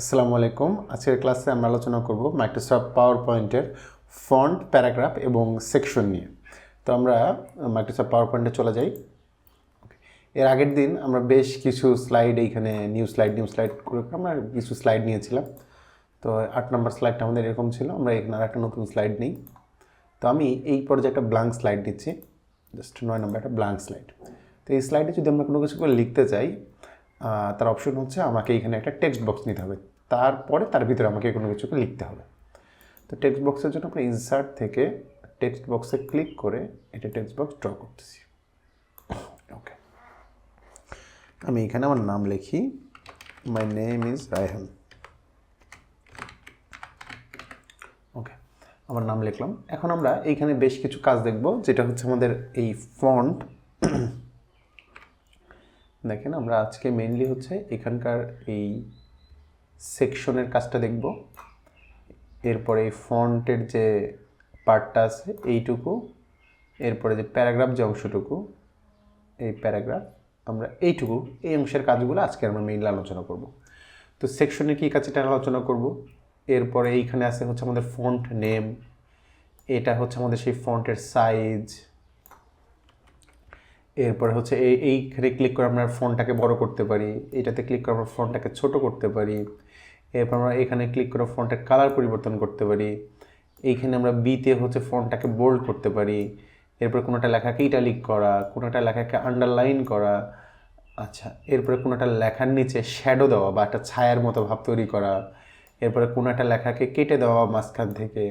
আসসালামু আলাইকুম। আজকের ক্লাসে আমরা আলোচনা করব মাইক্রোসফট পাওয়ার পয়েন্টের ফন্ট প্যারাগ্রাফ এবং সেকশন নিয়ে। তো আমরা মাইক্রোসফট পাওয়ার পয়েন্টে চলে যাই। এর আগের দিন আমরা বেশ কিছু স্লাইড এইখানে নিউ স্লাইড নিউ স্লাইড করে আমরা কিছু স্লাইড নিয়েছিলাম। তো আট নম্বর স্লাইডটা আমাদের এরকম ছিল, আমরা এখানে আর একটা নতুন স্লাইড নিই। তো আমি এই পর্যায়ে একটা ব্লাঙ্ক স্লাইড নিচ্ছি জাস্ট নয় নম্বর একটা ব্লাঙ্ক স্লাইড তো এই স্লাইডে যদি আমরা কোনো কিছু করে লিখতে চাই তার অপশন হচ্ছে আমাকে এখানে একটা টেক্সট বক্স নিতে হবে। তারপরে তার ভিতরে আমাকে কোনো কিছুকে লিখতে হবে। তো টেক্সট বক্সের জন্য আমরা ইনসার্ট থেকে টেক্সট বক্সে ক্লিক করে এটা টেক্সট বক্স ড্র করতেছি। ওকে আমি এখানে আমার নাম লিখি। My name is Raihan okay আমার নাম লিখলাম। এখন আমরা এইখানে বেশ কিছু কাজ দেখব, যেটা হচ্ছে আমাদের এই ফন্ট দেখেন, আমরা আজকে মেইনলি হচ্ছে এখানকার এই সেকশনের কাজটা দেখব। এরপরে এই ফন্টের যে পার্টটা আছে, এইটুকু। এরপরে যে প্যারাগ্রাফ যে অংশটুকু, এই প্যারাগ্রাফ। আমরা এইটুকু, এই অংশের কাজগুলো আজকে আমরা মেইনলি আলোচনা করব। তো সেকশনে কী কাজ এটা আলোচনা করব? এরপরে এইখানে আছে হচ্ছে আমাদের ফন্ট নেম এটা হচ্ছে আমাদের সেই ফন্টের সাইজ এরপরে হচ্ছে এই, এইখানে ক্লিক করে আমরা ফোনটাকে বড় করতে পারি, এটাতে ক্লিক করে আমরা ফোনটাকে ছোট করতে পারি। এরপর আমরা এখানে ক্লিক করে ফোনটার কালার পরিবর্তন করতে পারি। এইখানে আমরা বিতে হচ্ছে ফোনটাকে বোল্ড করতে পারি। এরপর কোনোটা লেখাকে ইটালিক করা, কোনোটা লেখাকে আন্ডারলাইন করা আচ্ছা এরপরে কোনোটা লেখার নিচে শ্যাডো দেওয়া বা একটা ছায়ার মতো ভাব তৈরি করা, এরপরে কোনো একটা লেখাকে কেটে দেওয়া মাঝখান থেকে,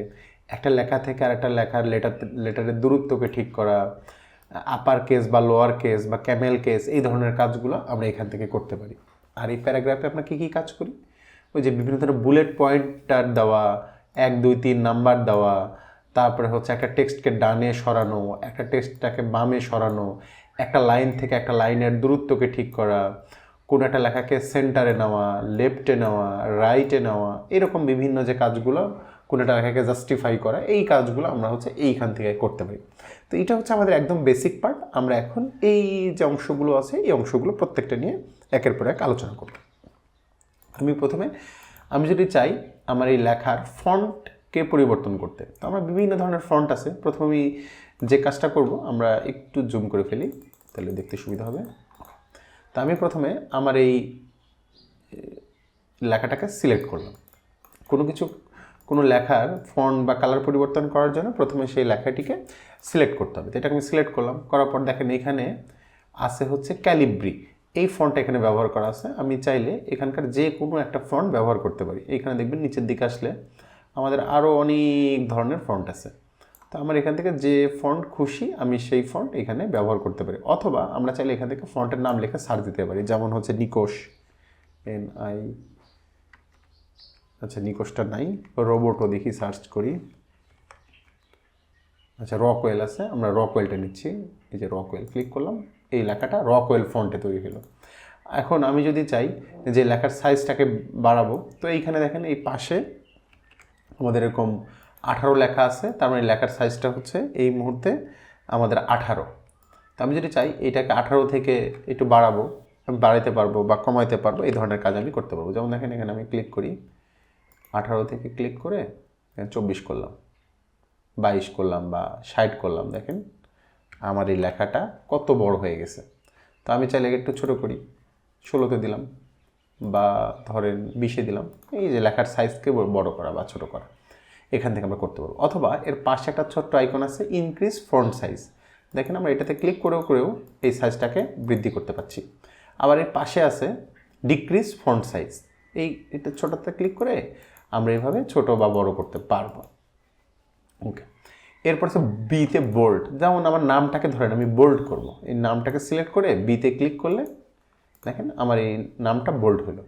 একটা লেখা থেকে আর একটা লেখার লেটার লেটারের দূরত্বকে ঠিক করা আপার কেস বা লোয়ার কেস বা ক্যামেল কেস এই ধরনের কাজগুলো আমরা এখান থেকে করতে পারি। আর এই প্যারাগ্রাফে আমরা কী কী কাজ করি? ওই যে বিভিন্ন ধরনের বুলেট পয়েন্টার দেওয়া, এক, দুই, তিন নাম্বার দেওয়া, তারপরে হচ্ছে একটা টেক্সটকে ডানে সরানো, একটা টেক্সটটাকে বামে সরানো, একটা লাইন থেকে একটা লাইনের দূরত্বকে ঠিক করা, কোনো একটা লেখাকে সেন্টারে নেওয়া লেফটে নেওয়া রাইটে নেওয়া, এরকম বিভিন্ন যে কাজগুলো কোনো একটা লেখাকে জাস্টিফাই করা, এই কাজগুলো আমরা হচ্ছে এইখান থেকে করতে পারি। তো এটা হচ্ছে আমাদের একদম বেসিক পার্ট আমরা এখন এই যে অংশগুলো আছে, এই অংশগুলো প্রত্যেকটা নিয়ে একের পর এক আলোচনা করব। আমি প্রথমে, আমি যদি চাই আমার এই লেখার ফন্টকে পরিবর্তন করতে, তো আমরা বিভিন্ন ধরনের ফন্ট আছে। প্রথমে আমি যে কাজটা করব, আমরা একটু জুম করে ফেলি, তাহলে দেখতে সুবিধা হবে। তা আমি প্রথমে আমার এই লেখাটাকে সিলেক্ট করলাম। কোনো কিছু, কোনো লেখার ফন্ট বা কালার পরিবর্তন করার জন্য প্রথমে সেই লেখাটিকে সিলেক্ট করতে হবে। তো এটাকে আমি সিলেক্ট করলাম, করার পর দেখেন এখানে আছে হচ্ছে ক্যালিব্রি। এই ফন্টটা এখানে ব্যবহার করা আছে। আমি চাইলে এখানকার যে কোনো একটা ফন্ট ব্যবহার করতে পারি। এখানে দেখবেন নিচের দিকে আসলে আমাদের আরও অনেক ধরনের ফন্ট আছে। তো আমার এখান থেকে যে ফন্ট খুশি, আমি সেই ফন্ট এখানে ব্যবহার করতে পারি। অথবা আমরা চাইলে এখান থেকে ফন্টের নাম লিখে সার্চ দিতে পারি। যেমন হচ্ছে নিকোশ এন আই আচ্ছা নিকোশটা নাই, রোবটও দেখি সার্চ করি। আচ্ছা রকওয়েল আছে, আমরা রকওয়েলটা নিচ্ছি। এই যে রকওয়েল ক্লিক করলাম। এই লেখাটা রকওয়েল ফন্টে তৈরি হলো। এখন আমি যদি চাই যে লেখার সাইজটাকে বাড়াবো, তো এইখানে দেখেন এই পাশে আমাদের এরকম আঠারো লেখা আছে, তার মানে লেখার সাইজটা হচ্ছে এই মুহূর্তে আমাদের আঠারো। তো আমি যদি চাই এটাকে আঠারো থেকে একটু বাড়াবো বাড়াতে পারব বা কমাইতে পারব, এই ধরনের কাজ আমি করতে পারব। যেমন দেখেন এখানে আমি ক্লিক করি, আঠারো থেকে ক্লিক করে চব্বিশ করলাম, বাইশ করলাম বা ষাট করলাম, দেখেন। আমার এই লেখাটা কত বড় হয়ে গেছে। তো আমি চাইলে একটু ছোট করি। ষোলোতে দিলাম বা ধরেন বিশে দিলাম। এই যে লেখার সাইজকে বড় করা বা ছোট করা। এখান থেকে আমরা করতে পারব। অথবা এর পাশে একটা ছোট্ট আইকন আছে ইনক্রিজ ফ্রন্ট সাইজ দেখেন আমরা এটাতে ক্লিক করেও করেও এই সাইজটাকে বৃদ্ধি করতে পারছি। আবার এর পাশে আছে ডিক্রিজ ফ্রন্ট সাইজ এই এটা ছোটোতে ক্লিক করে আমরা এইভাবে ছোট বা বড় করতে পারব। ওকে এরপর আছে বিতে বোল্ড যেমন আমার নামটাকে ধরেন, আমি বোল্ড করব। এই নামটাকে সিলেক্ট করে বিতে ক্লিক করলে দেখেন আমার এই নামটা বোল্ড হলো।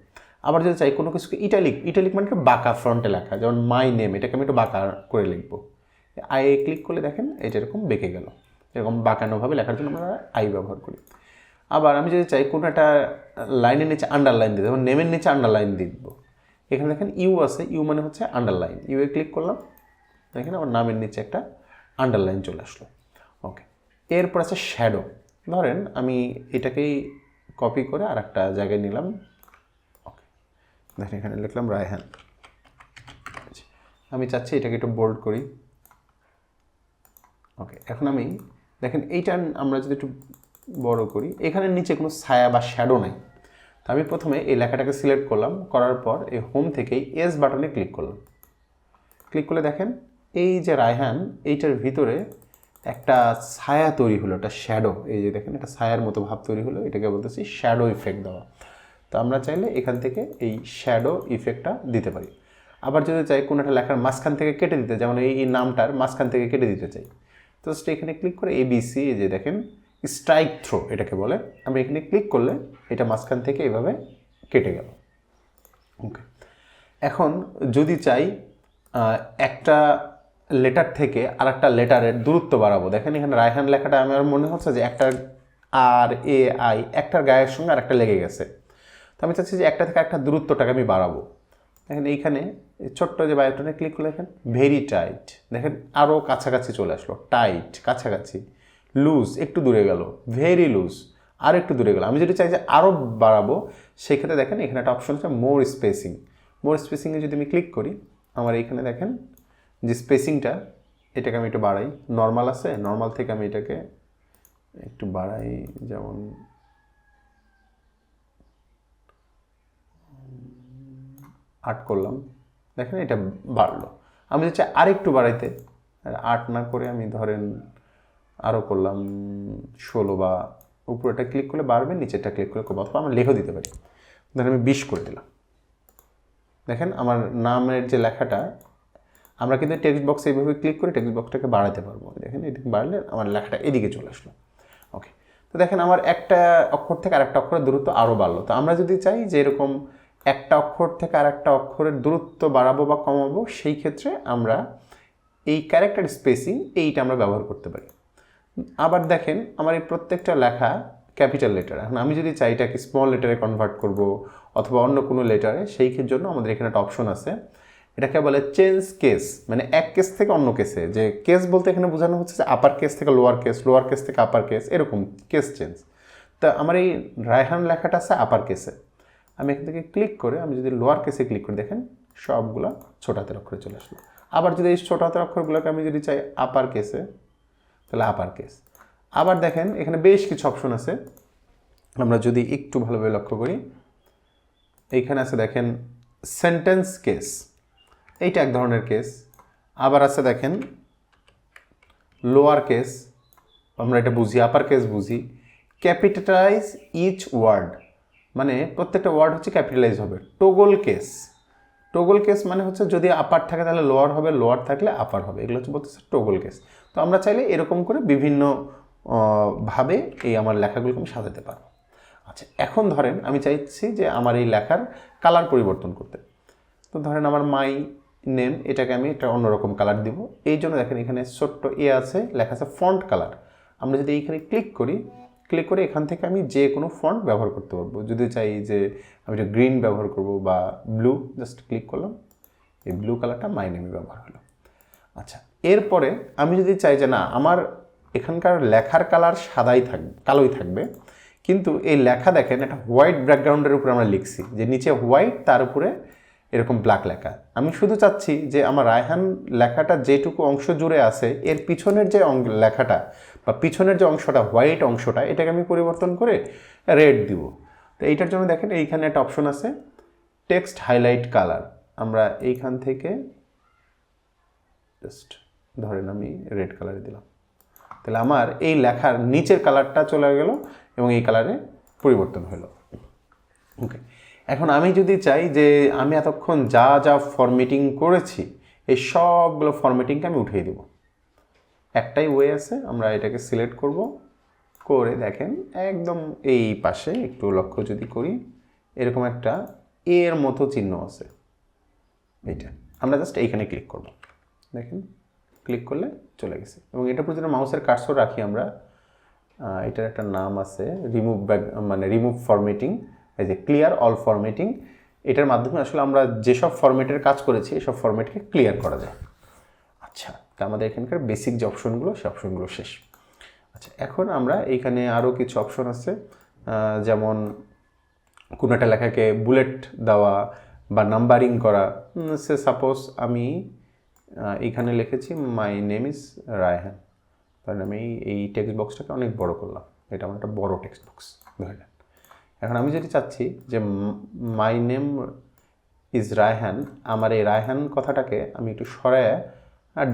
আবার যদি চাই কোনো কিছুকে ইটালিক ইটালিক মানে একটু বাঁকা ফ্রন্টে লেখা। যেমন মাই নেম এটাকে আমি একটু বাঁকা করে লিখব। আই ক্লিক করলে দেখেন এটা এরকম বেঁকে গেল। এরকম বাঁকানোভাবে লেখার জন্য আমরা আই ব্যবহার করি। আবার আমি যদি চাই কোনো একটা লাইনের নিচে আন্ডারলাইন দিতে যেমন নেমের নিচে আন্ডারলাইন দিব এখানে দেখেন ইউ আছে ইউ মানে হচ্ছে আন্ডারলাইন ইউ এ ক্লিক করলাম। দেখেন আমার নামের নিচে একটা আন্ডারলাইন চলে আসলো। ওকে এরপর আছে শ্যাডো ধরেন আমি এটাকেই কপি করে আর একটা জায়গায় নিলাম। ওকে দেখেন এখানে লিখলাম রায়হান আমি চাচ্ছি এটাকে একটু বোল্ড করি। ওকে এখন আমি, দেখেন এইটা আমরা যদি একটু বড় করি, এখানে নিচে কোনো ছায়া বা শ্যাডো নাই। তো আমি প্রথমে এই লেখাটাকে সিলেক্ট করলাম। করার পর এই হোম থেকেই এস বাটনে ক্লিক করলাম। ক্লিক করলে দেখেন এই যে রায়হান, এইটার ভিতরে একটা ছায়া তৈরি হলো, একটা শ্যাডো এই যে দেখেন, একটা ছায়ার মতো ভাব তৈরি হলো, এটাকে বলতেছি শ্যাডো ইফেক্ট দেওয়া। তো আমরা চাইলে এখান থেকে এই শ্যাডো ইফেক্টটা দিতে পারি। আবার যদি চাই কোনো একটা লেখার মাঝখান থেকে কেটে দিতে, যেমন এই এই নামটার মাঝখান থেকে কেটে দিতে চাই। তো জাস্ট এখানে ক্লিক করে এবিসি এই যে দেখেন স্ট্রাইক থ্রো এটাকে বলে। আমরা এখানে ক্লিক করলে এটা মাঝখান থেকে এভাবে কেটে গেল। ওকে এখন যদি চাই একটা লেটার থেকে আর একটা লেটারের দূরত্ব বাড়াবো। দেখেন এখানে রায়হান লেখাটা আমার মনে হচ্ছে যে একটা আর এ আই একটার গায়ের সঙ্গে আর একটা লেগে গেছে। তো আমি চাচ্ছি যে একটা থেকে একটা দূরত্বটাকে আমি বাড়াবো। দেখেন এইখানে ছোট্ট যে বায়োটনে ক্লিক করে দেখেন ভেরি টাইট দেখেন আরও কাছাকাছি চলে আসলো। টাইট কাছাকাছি। লুজ একটু দূরে গেল। ভেরি লুজ আর একটু দূরে গেল। আমি যদি চাই যে আরও বাড়াবো, সেক্ষেত্রে দেখেন এখানে একটা অপশন আছে মোর স্পেসিং মোর স্পেসিংয়ে যদি আমি ক্লিক করি, আমার এইখানে দেখেন যে স্পেসিংটা এটাকে আমি একটু বাড়াই। নর্মাল আছে নর্মাল থেকে আমি এটাকে একটু বাড়াই, যেমন আট করলাম। দেখেন এটা বাড়লো। আমি চাই আরেকটু বাড়াইতে। আট না করে আমি ধরেন আরও করলাম ষোলো বা উপরেটা ক্লিক করলে বাড়বে, নিচেরটা ক্লিক করলে কমবে অথবা লেখও দিতে পারি। ধরেন আমি বিশ করে দিলাম। দেখেন আমার নামের যে লেখাটা আমরা কিন্তু টেক্সট বক্সে এইভাবে ক্লিক করে টেক্সট বক্সটাকে বাড়াতে পারব। দেখেন এদিকে বাড়লে আমার লেখাটা এদিকে চলে আসলো। ওকে তো দেখেন আমার একটা অক্ষর থেকে আরেকটা অক্ষরের দূরত্ব আরও বাড়লো। তো আমরা যদি চাই যে এরকম একটা অক্ষর থেকে আরেকটা অক্ষরের দূরত্ব বাড়াবো বা কমাবো, সেই ক্ষেত্রে আমরা এই ক্যারেক্টার স্পেসিং এইটা আমরা ব্যবহার করতে পারি। আবার দেখেন আমার এই প্রত্যেকটা লেখা ক্যাপিটাল লেটার এখন আমি যদি চাই এটাকে স্মল লেটারে কনভার্ট করব অথবা অন্য কোনো লেটারে সেই জন্য আমাদের এখানে একটা অপশন আছে। এটাকে বলে চেঞ্জ কেস মানে এক কেস থেকে অন্য কেসে। যে কেস বলতে এখানে বোঝানো হচ্ছে যে আপার কেস থেকে লোয়ার কেস লোয়ার কেস থেকে আপার কেস এরকম কেস চেঞ্জ তা আমার এই রায়হান লেখাটা আছে আপার কেসে আমি এখান থেকে ক্লিক করে, আমি যদি লোয়ার কেসে ক্লিক করে দেখেন, সবগুলা ছোট হাতের অক্ষরে চলে আসলো। আবার যদি এই ছোট হাতের অক্ষরগুলোকে আমি যদি চাই আপার কেসে তাহলে আপার কেস আবার দেখেন, এখানে বেশ কিছু অপশন আছে। আমরা যদি একটু ভালোভাবে লক্ষ্য করি, এইখানে আছে দেখেন সেন্টেন্স কেস এইটা এক ধরনের কেস আবার আছে দেখেন লোয়ার কেস আমরা এটা বুঝি আপার কেস বুঝি। ক্যাপিটালাইজ ইচ ওয়ার্ড মানে প্রত্যেকটা ওয়ার্ড হচ্ছে ক্যাপিটালাইজ হবে। টোগল কেস টোগল কেস মানে হচ্ছে যদি আপার থাকে তাহলে লোয়ার হবে লোয়ার থাকলে আপার হবে। এগুলো হচ্ছে বলতেছে টোগল কেস তো আমরা চাইলে এরকম করে বিভিন্ন ভাবে এই আমার লেখাগুলোকে আমি সাজাতে পারব। আচ্ছা এখন ধরেন আমি চাইছি যে আমার এই লেখার কালার পরিবর্তন করতে। তো ধরেন আমার মাই নেম এটাকে আমি একটা অন্যরকম কালার দিব। এই জন্য দেখেন এখানে ছোট্ট এ আছে, লেখা আছে ফন্ট কালার আমরা যদি এইখানে ক্লিক করি ক্লিক করে এখান থেকে আমি যে কোনো ফন্ট ব্যবহার করতে পারব। যদি চাই যে আমি এটা গ্রিন ব্যবহার করব বা ব্লু জাস্ট ক্লিক করলাম। এই ব্লু কালারটা মাই নেমে ব্যবহার হলো। আচ্ছা এরপরে আমি যদি চাই যে না, আমার এখানকার লেখার কালার সাদাই থাকবে কালোই থাকবে, কিন্তু এই লেখা দেখেন একটা হোয়াইট ব্যাকগ্রাউন্ডের উপরে আমরা লিখছি, যে নিচে হোয়াইট তার উপরে এরকম ব্ল্যাক লেখা। আমি শুধু চাচ্ছি যে আমার রায়হান লেখাটা যেটুকু অংশ জুড়ে আছে, এর পিছনের যে অং- লেখাটা বা পিছনের যে অংশটা হোয়াইট অংশটা, এটাকে আমি পরিবর্তন করে রেড দিব। তো এইটার জন্য দেখেন এইখানে একটা অপশন আছে টেক্সট হাইলাইট কালার আমরা এইখান থেকে জাস্ট ধরেন আমি রেড কালারে দিলাম। তাহলে আমার এই লেখার নিচের কালারটা চলে গেল এবং এই কালারে পরিবর্তন হলো। ওকে এখন আমি যদি চাই যে আমি এতক্ষণ যা যা ফরম্যাটিং করেছি, এই সবগুলো ফরম্যাটিংকে আমি উঠিয়ে দেব। একটাই ওয়ে আছে, আমরা এটাকে সিলেক্ট করব। করে দেখেন, একদম এই পাশে একটু লক্ষ্য যদি করি, এরকম একটা এর মতো চিহ্ন আছে। এইটা। আমরা জাস্ট এইখানে ক্লিক করব। দেখেন ক্লিক করলে চলে গেছে। এবং এটার প্রতি মাউসের কার্সর রাখি আমরা এটার একটা নাম আছে রিমুভ ব্যাক মানে রিমুভ ফরম্যাটিং এই যে ক্লিয়ার অল ফরম্যাটিং এটার মাধ্যমে আসলে আমরা যেসব ফরম্যাটের কাজ করেছি, এসব ফরম্যাটকে ক্লিয়ার করা যায়। আচ্ছা তা আমাদের এখানকার বেসিক যে অপশনগুলো সে অপশনগুলো শেষ। আচ্ছা এখন আমরা এইখানে আরও কিছু অপশন আছে যেমন কোনো একটা লেখাকে বুলেট দেওয়া বা নাম্বারিং করা। সে সাপোজ আমি এইখানে লিখেছি মাই নেম ইজ রায়হান কারণ আমি এই- টেক্সট বক্সটাকে অনেক বড় করলাম। এটা আমার একটা বড় টেক্সট বক্স ধরে নেন এখন আমি যদি চাচ্ছি যে মাই নেম ইজ রায়হান আমার এই রায়হান কথাটাকে আমি একটু সরায়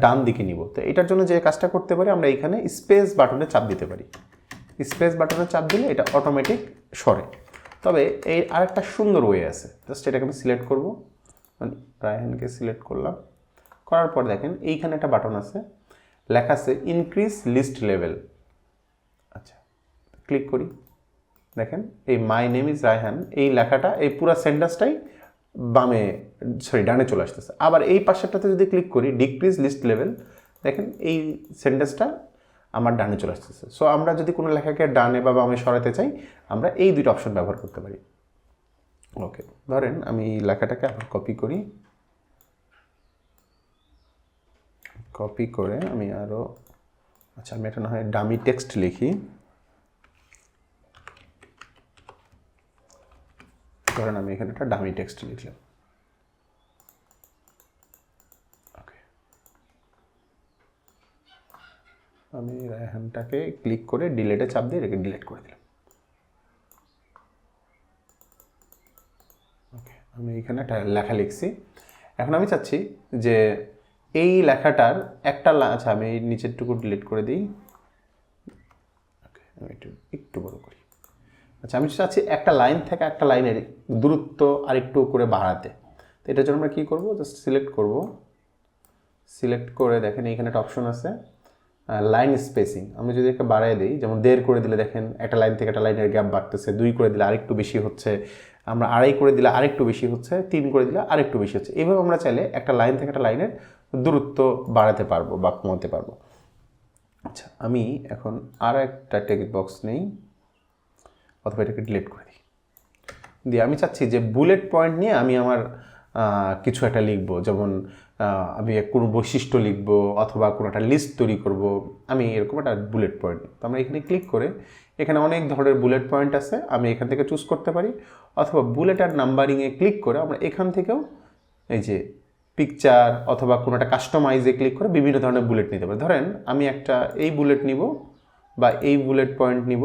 ডান দিকে নিব। তো এটার জন্য যে কাজটা করতে পারি, আমরা এখানে স্পেস বাটনে চাপ দিতে পারি। স্পেস বাটনে চাপ দিলে এটা অটোমেটিক সরে। তবে এই আরেকটা সুন্দর ওয়ে আছে। জাস্ট এটাকে আমি সিলেক্ট করব। মানে রায়হানকে সিলেক্ট করলাম। করার পর দেখেন, এইখানে একটা বাটন আছে। লেখা আছে ইনক্রিজ লিস্ট লেভেল আচ্ছা ক্লিক করি। দেখেন, এই মাই নেম ইজ রায়হান এই লেখাটা এই পুরো সেন্টেন্সটাই বামে সরি ডানে চলে আসতেছে। আবার এই পাশেরটাতে যদি ক্লিক করি ডিক্রিজ লিস্ট লেভেল দেখেন এই সেন্টেন্সটা আমার ডানে চলে আসতেছে। সো আমরা যদি কোনো লেখাকে ডানে বা বামে সরাতে চাই, আমরা এই দুটো অপশন ব্যবহার করতে পারি। ওকে ধরেন আমি এই লেখাটাকে আবার কপি করি। কপি করে আমি আরও আচ্ছা আমি এটা না হয় ডামি টেক্সট লিখি। ধরেন আমি এখানে একটা ডামি টেক্সট লিখলাম। আমি রায়হানটাকে ক্লিক করে ডিলেটে চাপ দিয়ে এটাকে ডিলেট করে দিলাম। ওকে আমি এখানে একটা লেখা লিখছি। এখন আমি চাচ্ছি যে এই লেখাটার একটা আচ্ছা আমি নিচেরটুকু ডিলিট করে দিই। ওকে আমি একটু একটু বড় করি। আচ্ছা আমি চাচ্ছি একটা লাইন থেকে একটা লাইনের দূরত্ব আরেকটু করে বাড়াতে। তো এটার জন্য আমরা কী করব? জাস্ট সিলেক্ট করব। সিলেক্ট করে দেখেন এইখানে একটা অপশন আছে লাইন স্পেসিং আমি যদি একটা বাড়াই দিই, যেমন দেড় করে দিলে দেখেন একটা লাইন থেকে একটা লাইনের গ্যাপ বাড়তেছে, দুই করে দিলে আরেকটু বেশি হচ্ছে, আমরা আড়াই করে দিলে আরেকটু বেশি হচ্ছে, তিন করে দিলে আরেকটু বেশি হচ্ছে। এইভাবে আমরা চাইলে একটা লাইন থেকে একটা লাইনের দূরত্ব বাড়াতে পারব বা কমাতে পারব। আচ্ছা আমি এখন আর একটা টেক্সট বক্স নেই। অথবা এটাকে ডিলিট করে দিই। দিয়ে আমি চাচ্ছি যে বুলেট পয়েন্ট নিয়ে আমি আমার কিছু একটা লিখব। যেমন আমি কোনো বৈশিষ্ট্য লিখব অথবা কোনো একটা লিস্ট তৈরি করব। আমি এরকম একটা বুলেট পয়েন্ট তো আমরা এখানে ক্লিক করে, এখানে অনেক ধরনের বুলেট পয়েন্ট আছে। আমি এখান থেকে চুজ করতে পারি। অথবা বুলেট আর নাম্বারিংয়ে ক্লিক করে আমরা এখান থেকেও এই যে পিকচার অথবা কোনো একটা কাস্টমাইজে ক্লিক করে বিভিন্ন ধরনের বুলেট নিতে পারি। ধরেন, আমি একটা এই বুলেট নিব বা এই বুলেট পয়েন্ট নিব।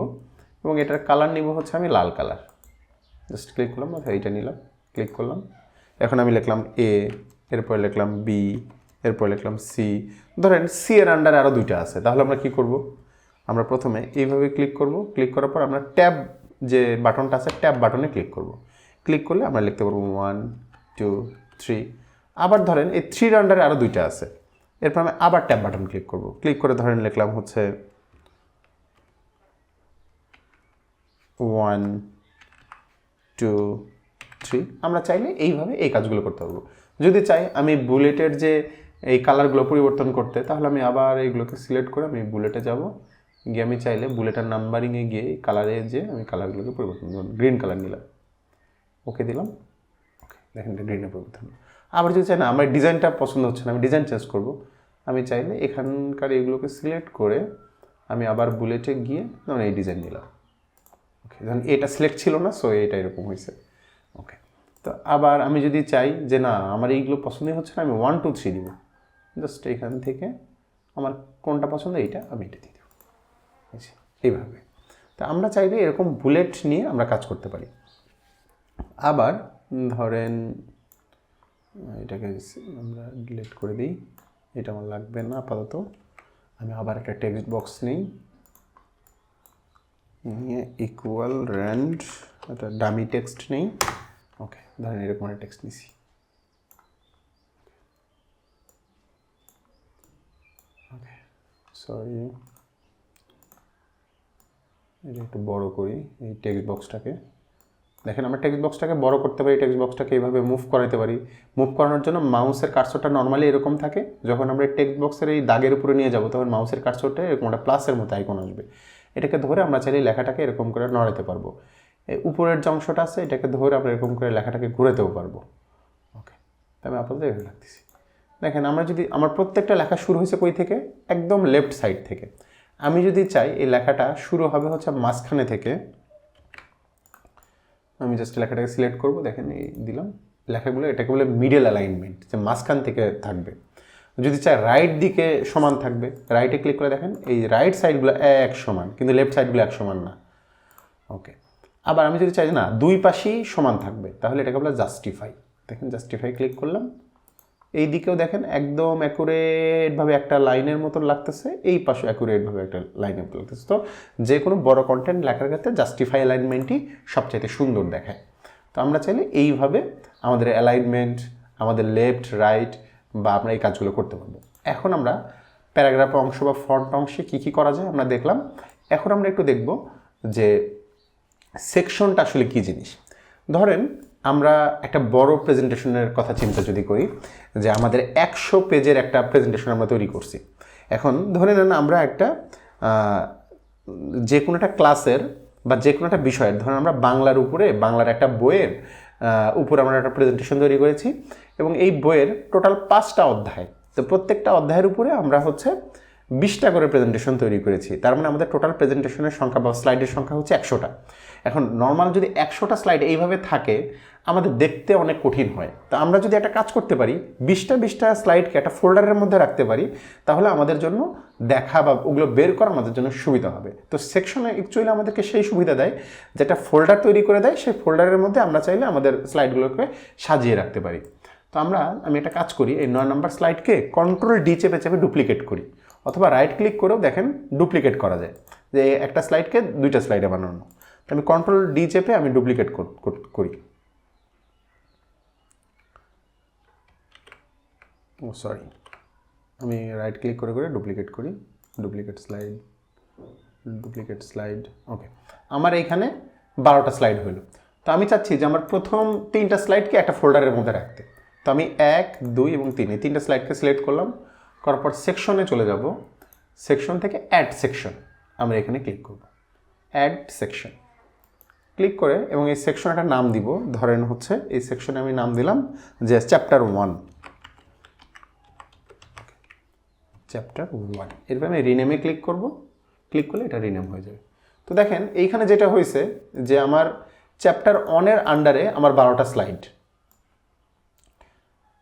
এবং এটার কালার নিব হচ্ছে আমি লাল কালার জাস্ট ক্লিক করলাম অথবা এইটা নিলাম ক্লিক করলাম। এখন আমি লিখলাম এ এরপর লিখলাম বি এরপর লিখলাম সি ধরেন সি এর আন্ডারে আরও দুইটা আছে, তাহলে আমরা কি করব? আমরা প্রথমে এইভাবে ক্লিক করব ক্লিক করার পর আমরা ট্যাব যে বাটনটা আছে, ট্যাব বাটনে ক্লিক করব। ক্লিক করলে আমরা লিখতে পারব ওয়ান টু থ্রি আবার ধরেন এই থ্রির আন্ডারে আরও দুইটা আছে, এরপর আমি আবার ট্যাব বাটন ক্লিক করব। ক্লিক করে ধরেন লিখলাম হচ্ছে ওয়ান টু থ্রি আমরা চাইলে এইভাবে এই কাজগুলো করতে পারব। যদি চাই আমি বুলেটের যে এই কালারগুলো পরিবর্তন করতে, তাহলে আমি আবার এইগুলোকে সিলেক্ট করে আমি বুলেটে যাব। গিয়ে আমি চাইলে বুলেটের নাম্বারিংয়ে গিয়ে কালারে যে আমি কালারগুলোকে পরিবর্তন করব। গ্রিন কালার নিলাম। ওকে দিলাম। ওকে দেখেন গ্রিনে পরিবর্তন আবার যদি চাই না, আমার ডিজাইনটা পছন্দ হচ্ছে না, আমি ডিজাইন চেঞ্জ করব। আমি চাইলে এখানকার এগুলোকে সিলেক্ট করে আমি আবার বুলেটে গিয়ে যেমন এই ডিজাইন নিলাম। ওকে ধরুন এটা সিলেক্ট ছিল না সো এটা এরকম হয়েছে। ওকে তো আবার আমি যদি চাই যে না আমার এইগুলো পছন্দই হচ্ছে না আমি ওয়ান টু থ্রি দিব। জাস্ট এখান থেকে আমার কোনটা পছন্দ এইটা আমি এটা দিয়ে দেবো? এইভাবে। তা আমরা চাইলে এরকম বুলেট নিয়ে আমরা কাজ করতে পারি। আবার ধরেন এটাকে আমরা ডিলিট করে দিই। এটা আমার লাগবে না আপাতত। আমি আবার একটা টেক্সট বক্স নিই। নিয়ে ইকুয়াল র্যান্ড একটা ডামি টেক্সট নেই। ওকে ধরেন এরকম একটা টেক্সট নিছি। ওকে সরি এটা একটু বড় করি, এই টেক্সট বক্সটাকে দেখেন, আমরা টেক্সট বক্সটাকে বড় করতে পারি টেক্সট বক্সটাকে এইভাবে মুভ করাতে পারি। মুভ করানোর জন্য মাউসের কার্সরটা নর্মালি এরকম থাকে, যখন আমরা টেক্সট বক্সের এই দাগের উপরে নিয়ে যাব, তখন মাউসের কার্সরটা এরকম একটা প্লাসের মতো আইকন আসবে। এটাকে ধরে আমরা চাইলে লেখাটাকে এরকম করে নড়াতে পারব। উপরের যে অংশটা আছে, এটাকে ধরে আমরা এরকম করে লেখাটাকে ঘুরাতেও পারব। ওকে আমি আপাতত এভাবে রাখতেছি। দেখেন, আমরা যদি, আমার প্রত্যেকটা লেখা শুরু হয়েছে কই থেকে? একদম লেফট সাইড থেকে। আমি যদি চাই এই লেখাটা শুরু হবে হচ্ছে মাঝখানে থেকে, আমি জাস্ট লেখাটাকে সিলেক্ট করব। দেখেন, এই দিলাম। লেখাগুলো এটাকে বলে মিডল অ্যালাইনমেন্ট যে মাঝখান থেকে থাকবে। যদি চাই রাইট দিকে সমান থাকবে রাইটে ক্লিক করে দেখেন, এই রাইট সাইডগুলো এক সমান, কিন্তু লেফট সাইডগুলো এক সমান না। ওকে আবার আমি যদি চাই না, দুই পাশেই সমান থাকবে, তাহলে এটাকে বলে জাস্টিফাই দেখেন জাস্টিফাই ক্লিক করলাম, এই দিকেও দেখেন একদম অ্যাকুরেটভাবে একটা লাইনের মতো লাগতেছে, এই পাশে অ্যাকুরেটভাবে একটা লাইনের মতো লাগতেছে। তো যে কোনো বড় কন্টেন্ট লেখার ক্ষেত্রে জাস্টিফাই অ্যালাইনমেন্টই সবচাইতে সুন্দর দেখায়। তো আমরা চাইলে এইভাবে আমাদের অ্যালাইনমেন্ট আমাদের লেফট রাইট বা আমরা এই কাজগুলো করতে পারব। এখন আমরা প্যারাগ্রাফ অংশ বা ফ্রন্ট অংশে কী কী করা যায় আমরা দেখলাম। এখন আমরা একটু দেখব যে সেকশনটা আসলে কী জিনিস। ধরেন আমরা একটা বড় প্রেজেন্টেশনের কথা চিন্তা যদি করি, যে আমাদের একশো পেজের একটা প্রেজেন্টেশন আমরা তৈরি করছি। এখন ধরে নেন আমরা একটা যে কোনো একটা ক্লাসের বা যে কোনো একটা বিষয়ের, ধরেন আমরা বাংলার উপরে, বাংলার একটা বইয়ের উপরে আমরা একটা প্রেজেন্টেশন তৈরি করেছি। এবং এই বইয়ের টোটাল পাঁচটা অধ্যায়। তো প্রত্যেকটা অধ্যায়ের উপরে আমরা হচ্ছে বিশটা করে প্রেজেন্টেশন তৈরি করেছি। তার মানে আমাদের টোটাল প্রেজেন্টেশনের সংখ্যা বা স্লাইডের সংখ্যা হচ্ছে একশোটা। এখন নর্মাল যদি একশোটা স্লাইড এইভাবে থাকে, আমাদের দেখতে অনেক কঠিন হয়। তা আমরা যদি একটা কাজ করতে পারি, বিশটা বিশটা স্লাইডকে একটা ফোল্ডারের মধ্যে রাখতে পারি, তাহলে আমাদের জন্য দেখা বা ওগুলো বের করা আমাদের জন্য সুবিধা হবে। তো সেকশনে অ্যাকচুয়ালি আমাদেরকে সেই সুবিধা দেয়, যেটা ফোল্ডার তৈরি করে দেয়, সেই ফোল্ডারের মধ্যে আমরা চাইলে আমাদের স্লাইডগুলোকে সাজিয়ে রাখতে পারি। তো আমরা, আমি একটা কাজ করি, এই নয় নম্বর স্লাইডকে কন্ট্রোল ডি চেপে চেপে ডুপ্লিকেট করি। অথবা রাইট ক্লিক করেও দেখেন ডুপ্লিকেট করা যায়। যে একটা স্লাইডকে দুইটা স্লাইডে বানানো। আমি কন্ট্রোল ডি চেপে আমি ডুপ্লিকেট করি ও সরি আমি রাইট ক্লিক করে করে ডুপ্লিকেট করি। Duplicate slide duplicate slide okay আমার এইখানে বারোটা স্লাইড হলো তো আমি চাচ্ছি যে আমার প্রথম তিনটা স্লাইডকে একটা ফোল্ডারের মধ্যে রাখতে। তো আমি এক, দুই এবং তিন, এই তিনটা স্লাইডকে সিলেক্ট করলাম। করার পর সেকশনে চলে যাব। সেকশন থেকে অ্যাড সেকশন আমরা এখানে ক্লিক করব। অ্যাড সেকশন ক্লিক করে এবং এই সেকশন একটা নাম দিব। ধরেন হচ্ছে এই সেকশনে আমি নাম দিলাম যে চ্যাপ্টার ওয়ান চ্যাপ্টার ওয়ান এরপর আমি রিনেমে ক্লিক করব। ক্লিক করলে এটা রিনেম হয়ে যাবে। তো দেখেন, এইখানে যেটা হয়েছে যে আমার চ্যাপ্টার ওয়ানের আন্ডারে আমার বারোটা স্লাইড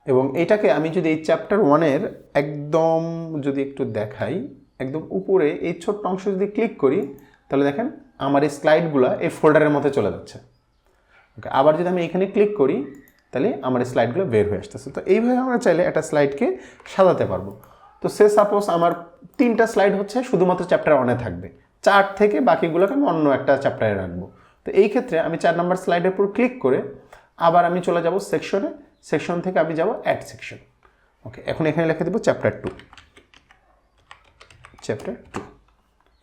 এবং এটাকে আমি যদি এই চ্যাপ্টার ওয়ানের একদম যদি একটু দেখাই, একদম উপরে এই ছোট্ট অংশ যদি ক্লিক করি, তাহলে দেখেন আমার এই স্লাইডগুলো এই ফোল্ডারের মধ্যে চলে যাচ্ছে। ওকে আবার যদি আমি এখানে ক্লিক করি, তাহলে আমার এই স্লাইডগুলো বের হয়ে আসতেছে। তো এইভাবে আমরা চাইলে একটা স্লাইডকে সাজাতে পারব। তো সে সাপোজ আমার তিনটা স্লাইড হচ্ছে, শুধুমাত্র চ্যাপ্টার ওয়ানে থাকবে। চার থেকে বাকিগুলোকে আমি অন্য একটা চ্যাপ্টারে রাখব। তো এই ক্ষেত্রে আমি চার নম্বর স্লাইডের উপর ক্লিক করে আবার আমি চলে যাব সেকশনে সেকশন থেকে আমি যাব অ্যাড সেকশন ওকে এখন এখানে লিখে দেবো চ্যাপ্টার টু চ্যাপ্টার টু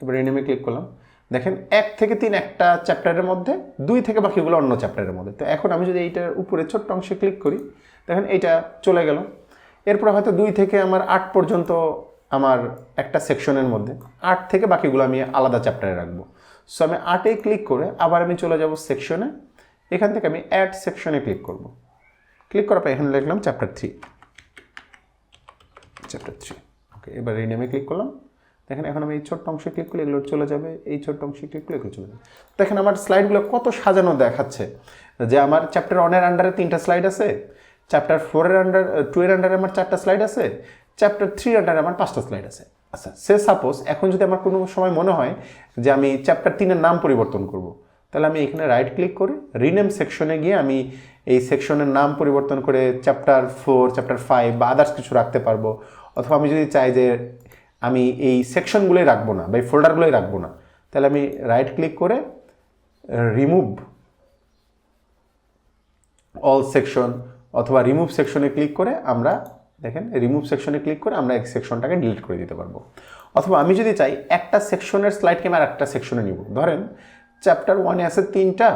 এবার রিনেমে ক্লিক করলাম। দেখেন, এক থেকে তিন একটা চ্যাপ্টারের মধ্যে, দুই থেকে বাকিগুলো অন্য চ্যাপ্টারের মধ্যে। তো এখন আমি যদি এইটার উপরে ছোট্ট অংশে ক্লিক করি, দেখেন এইটা চলে গেল। এরপর হয়তো দুই থেকে আমার আট পর্যন্ত আমার একটা সেকশনের মধ্যে, আট থেকে বাকিগুলো আমি আলাদা চ্যাপ্টারে রাখব। সো আমি আটে ক্লিক করে আবার আমি চলে যাব সেকশনে এখান থেকে আমি অ্যাড সেকশনে ক্লিক করব। ক্লিক করার পর এখানে লিখলাম chapter three chapter three okay এবার রিনেমে ক্লিক করলাম। দেখেন এখন আমি এই ছোট্ট অংশে ক্লিক করলে এগুলো চলে যাবে। এই ছোট্ট অংশে ক্লিক করলে এগুলো চলে যাবে। দেখেন আমার স্লাইডগুলো কত সাজানো দেখাচ্ছে। যে আমার চ্যাপ্টার ওয়ানের আন্ডারে তিনটা স্লাইড আছে চ্যাপ্টার ফোরের আন্ডার টু এর আন্ডারে আমার চারটা স্লাইড আছে চ্যাপ্টার থ্রির আন্ডারে আমার পাঁচটা স্লাইড আছে। আচ্ছা সে সাপোজ এখন যদি আমার কোনো সময় মনে হয় যে আমি চ্যাপ্টার তিনের নাম পরিবর্তন করব তাহলে আমি এখানে রাইট ক্লিক করে রিনেম সেকশনে গিয়ে আমি এই সেকশনের নাম পরিবর্তন করে চ্যাপ্টার ফোর চ্যাপ্টার ফাইভ বা আদার্স কিছু রাখতে পারব। অথবা আমি যদি চাই যে আমি এই সেকশনগুলোই রাখব না বা এই ফোল্ডারগুলোই রাখব না, তাহলে আমি রাইট ক্লিক করে রিমুভ অল সেকশন অথবা রিমুভ সেকশনে ক্লিক করে আমরা দেখেন রিমুভ সেকশনে ক্লিক করে আমরা এক সেকশনটাকে ডিলিট করে দিতে পারব। অথবা আমি যদি চাই একটা সেকশনের স্লাইডকে আমি আর একটা সেকশনে নিব। ধরেন চ্যাপ্টার ওয়ানে আছে তিনটা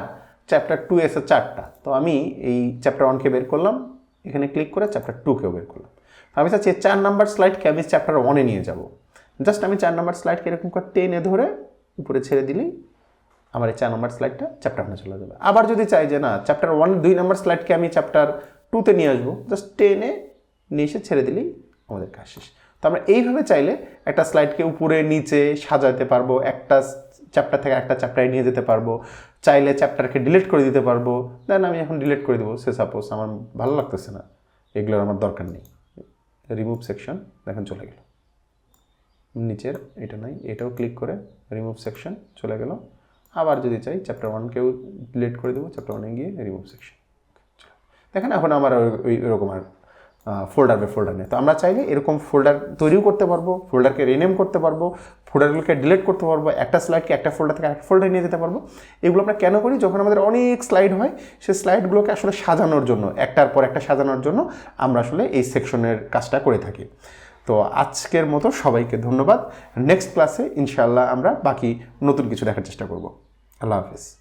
চ্যাপ্টার টু আছে চারটা। তো আমি এই চ্যাপ্টার ওয়ানকে বের করলাম, এখানে ক্লিক করে চ্যাপ্টার টুকেও বের করলাম। আমি চাচ্ছি চার নাম্বার স্লাইডকে আমি চ্যাপ্টার ওয়ানে নিয়ে যাব। জাস্ট আমি চার নাম্বার স্লাইডকে এরকম করে টেনে ধরে উপরে ছেড়ে দিলেই আমার এই চার নম্বর স্লাইডটা চ্যাপ্টার ওয়ানে চলে যাবে। আবার যদি চাই যে না চ্যাপ্টার ওয়ান দুই নাম্বার স্লাইডকে আমি চ্যাপ্টার টুতে নিয়ে আসব জাস্ট টেনে নিয়ে এসে ছেড়ে দিলেই আমাদের কাজ শেষ। তো আমরা এইভাবে চাইলে একটা স্লাইডকে উপরে, নিচে সাজাতে পারব, একটা চ্যাপ্টার থেকে একটা চ্যাপ্টারে নিয়ে যেতে পারব। চাইলে চ্যাপ্টারকে ডিলিট করে দিতে পারব। দেন আমি এখন ডিলিট করে দেবো। সে সাপোজ আমার ভালো লাগতেছে না। এগুলোর আমার দরকার নেই। রিমুভ সেকশন দেখেন চলে গেল। নিচের, এটা নাই, এটাও ক্লিক করে রিমুভ সেকশন চলে গেল। আবার যদি চাই চ্যাপ্টার ওয়ানকেও ডিলিট করে দেবো চ্যাপ্টার ওয়ানে গিয়ে রিমুভ সেকশন দেখেন এখন আমার ওই- এরকম আর ফোল্ডার বাই ফোল্ডার নেই। তো আমরা চাইলে এরকম ফোল্ডার তৈরিও করতে পারব ফোল্ডারকে রিনেম করতে পারব। ফোল্ডারগুলোকে ডিলিট করতে পারব, একটা স্লাইডকে একটা ফোল্ডার থেকে একটা ফোল্ডারে নিয়ে যেতে পারব। এগুলো আমরা কেন করি? যখন আমাদের অনেক স্লাইড হয়, সেই স্লাইডগুলোকে আসলে সাজানোর জন্য, একটার পর একটা সাজানোর জন্য আমরা আসলে এই সেকশনের কাজটা করে থাকি। তো আজকের মতো সবাইকে ধন্যবাদ। নেক্সট ক্লাসে ইনশাআল্লাহ আমরা বাকি নতুন কিছু দেখার চেষ্টা করব। আল্লাহ হাফিজ।